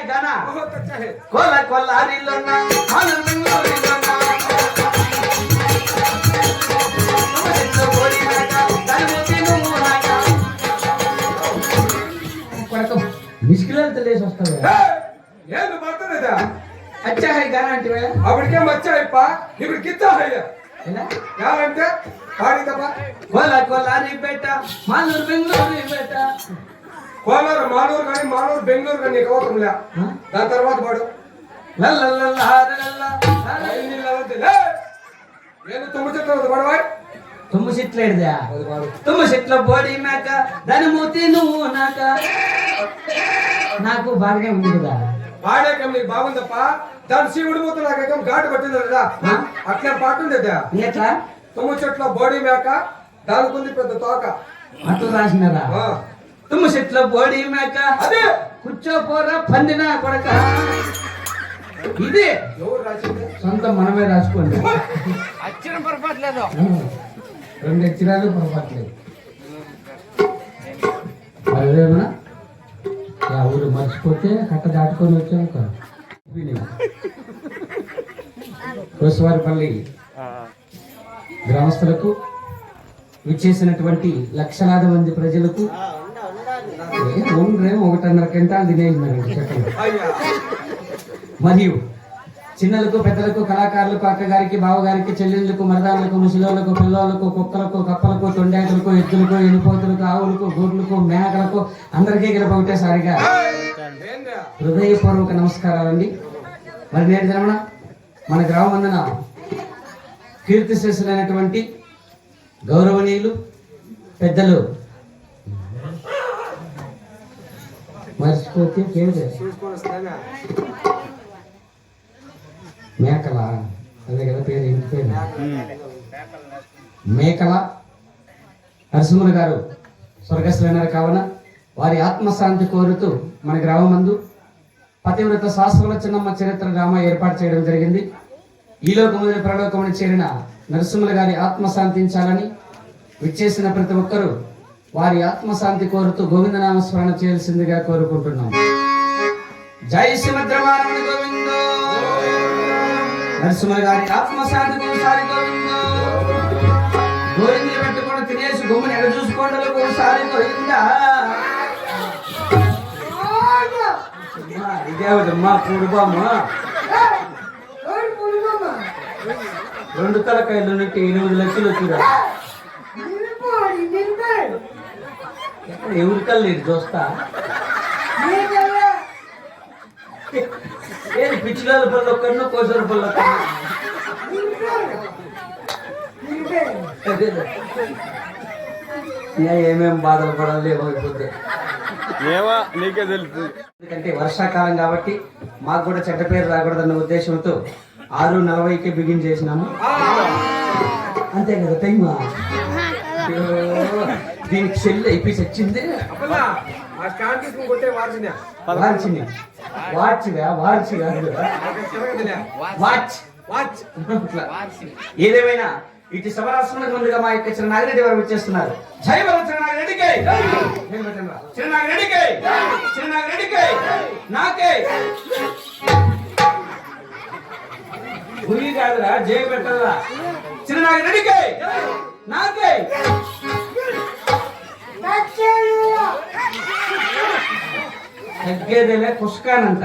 है गाना बहुत अच्छा है కొల కొల్లారిలోన హనుమంతుడిలోన నమస్తో బోడినాక దైవతి నువ్వునాక కొడక మిస్కిలతో లేసి వస్తావే ಏನು ಬರ್ತದೆ అచ్చా హై గానా అంటే ಅವಳಿಗೆ ಮಚ್ಚ ಇಪ್ಪ ಇವ್ರು ಕಿತ್ತ ಹಯ್ಯ ఎలా ಯಾರಂತೆ ಹಾಡಿದಪ್ಪ కొల కొల్లారి బేట మాలూరు బెంగళూరు బేట కోలార మానూరు కానీ మానూరు బెంగళూరు కానీ నీకు అవసరం లే. దాని తర్వాత పాడు! నేను తొమ్మిది చెట్లు పడవాడు తుమ్ము అది పాడు. తుమ్ము సిట్ల బోడి మేక దాని మూతి నువ్వు నాక. నాకు బాగానే ఉంది కదా పాడాక నీకు బాగుందప్ప? దాని శివుడి మూత నాకేకం ఘాటు పట్టింది కదా? అట్లా పాట ఉంది ఎట్లా? తుమ్ము చెట్ల బాడీ మేక దానికి ఉంది పెద్ద తోక. అట్లా రాసినారా. తుమ్ము చెట్ల బోడి మేక. అదే కూర్చోపోరా పందిన కొడక. ఇది. ఎవరు రాసింది? సొంత మనమే రాసుకోండి. అచ్చిన పొరపాట్లేదు. రెండు అక్షరాలు పొరపాట్లేదు. అదేమన్నా ఆ ఊరు మర్చిపోతే కట్ట దాటుకొని వచ్చాక కోసవారిపల్లి గ్రామస్తులకు విచ్చేసినటువంటి లక్షలాది మంది ప్రజలకు ఏ, ఒకటిన్నర క్వింటాలు మరియు చిన్నలకు పెద్దలకు కళాకారులకు అక్కగారికి బావగారికి చెల్లెళ్ళకు మరదాలకు ముసలోళ్ళకు పిల్లలకు కుక్కలకు కప్పలకు తొండేకలకు ఎద్దులకు ఎనుపోతులకు ఆవులకు గొడ్లకు మేకలకు అందరికీ గెలప ఒకటేసారిగా ఏందా హృదయపూర్వక నమస్కారాలండి. మరి నేటి దినమున మన గ్రామం కీర్తి శ్రేషులైనటువంటి గౌరవనీయులు పెద్దలు మేకల అదే కదా పేరు ఏంటి పేరు. మేకల. నరసింహులు గారు స్వర్గస్థులైనారు కావున వారి ఆత్మశాంతి కోరుతూ మన గ్రామమందు పతివ్రత శాస్త్రముల చిన్నమ్మ చరిత్ర డ్రామా ఏర్పాటు చేయడం జరిగింది. ఈ లోకముని ప్రలోకముని చేరిన నరసింహుల గారి ఆత్మశాంతించాలని విచ్చేసిన ప్రతి ఒక్కరూ వారి ఆత్మశాంతి కోరుతూ గోవిందనామ స్మరణ చేయాల్సిందిగా కోరుకుంటున్నాం. జై శ్రీమద్రమారమణ గోవింద. నరసింహ గారి ఆత్మశాంతి ఒకసారి గోవింద. గోవిందని పెట్టుకొని తినేసి గుమ్మని ఎడ చూసుకోండి ఒకసారి గోవిందా. అమ్మా, ఇదేమిటమ్మా రెండు తలకాయలు ఎనిమిది లక్షలు వచ్చిరా. ఎక్కడ ఎవరి కళ్ళు ఇది చూస్తా ఏది పిచ్చిలాల పళ్ళు ఒక్కడినో కోసర పళ్ళు ఏమేం బాధలు పడాలి ఏమైపోతే ఏమో నీకే తెలుసు. ఎందుకంటే వర్షాకాలం కాబట్టి మాకు కూడా చెడ్డ పేరు రాకూడదన్న ఉద్దేశంతో ఆరు నలభైకి బిగిన్ చేసినాము. అంతే కదా టైం దీనికి చెల్లి అయిపోయి వార్చి కాదు తిరగదులే వాచ్. వాచ్. ఏదేమైనా ఇటు సభరాశ్రమానికి ముందుగా మా యొక్క చిరునాగిరెడ్డి వారు వచ్చేస్తున్నారు. జై బల చిరునాగిరెడ్డికి చిరునాగిరెడ్డికి చిరునాగిరెడ్డికి నాకే! గురి కాదురా జై పెట్టాలా? చిరునాగిరెడ్డికి నాకే! ತಗ್ಗೆದೆಲೆ ಅಂತ.